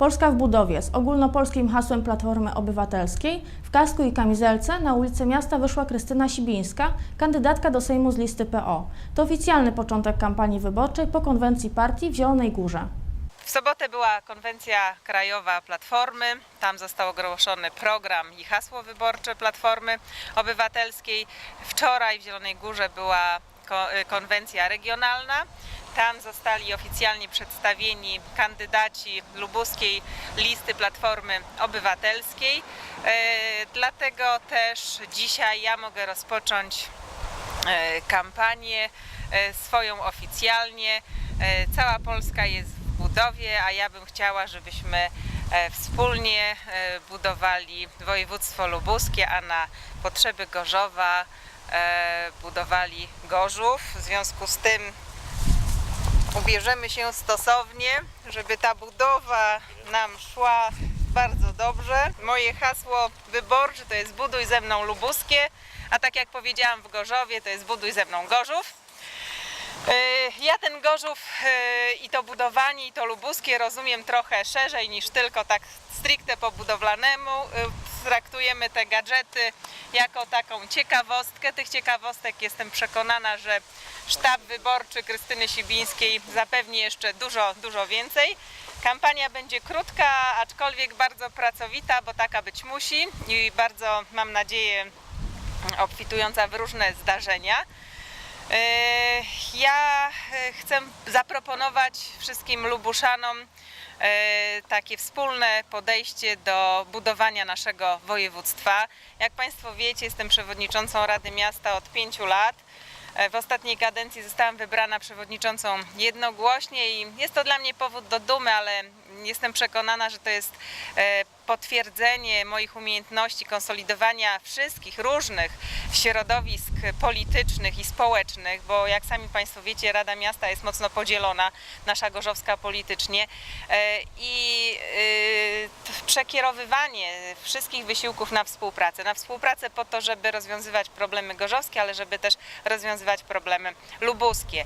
Polska w budowie z ogólnopolskim hasłem Platformy Obywatelskiej w kasku i kamizelce na ulicę miasta wyszła Krystyna Sibińska, kandydatka do Sejmu z listy PO. To oficjalny początek kampanii wyborczej po konwencji partii w Zielonej Górze. W sobotę była konwencja krajowa Platformy. Tam został ogłoszony program i hasło wyborcze Platformy Obywatelskiej. Wczoraj w Zielonej Górze była y, konwencja regionalna. Tam zostali oficjalnie przedstawieni kandydaci lubuskiej listy Platformy Obywatelskiej. E, Dlatego też dzisiaj ja mogę rozpocząć e, kampanię e, swoją oficjalnie. Cała Polska jest w budowie, a ja bym chciała, żebyśmy wspólnie budowali województwo lubuskie, a na potrzeby Gorzowa budowali Gorzów. W związku z tym ubierzemy się stosownie, żeby ta budowa nam szła bardzo dobrze. Moje hasło wyborcze to jest buduj ze mną lubuskie, a tak jak powiedziałam w Gorzowie to jest buduj ze mną Gorzów. Ja ten Gorzów yy, i to budowanie i to lubuskie rozumiem trochę szerzej niż tylko tak stricte po budowlanemu. Yy, Traktujemy te gadżety jako taką ciekawostkę. Tych ciekawostek jestem przekonana, że sztab wyborczy Krystyny Sibińskiej zapewni jeszcze dużo, dużo więcej. Kampania będzie krótka, aczkolwiek bardzo pracowita, bo taka być musi i bardzo mam nadzieję obfitująca w różne zdarzenia. E, Ja e, chcę zaproponować wszystkim Lubuszanom e, takie wspólne podejście do budowania naszego województwa. Jak Państwo wiecie, jestem przewodniczącą Rady Miasta od pięciu lat. W ostatniej kadencji zostałam wybrana przewodniczącą jednogłośnie i jest to dla mnie powód do dumy, ale jestem przekonana, że to jest e, potwierdzenie moich umiejętności konsolidowania wszystkich różnych środowisk politycznych i społecznych, bo jak sami Państwo wiecie, Rada Miasta jest mocno podzielona, nasza gorzowska politycznie e, i e, przekierowywanie wszystkich wysiłków na współpracę. Na współpracę po to, żeby rozwiązywać problemy gorzowskie, ale żeby też rozwiązywać problemy lubuskie.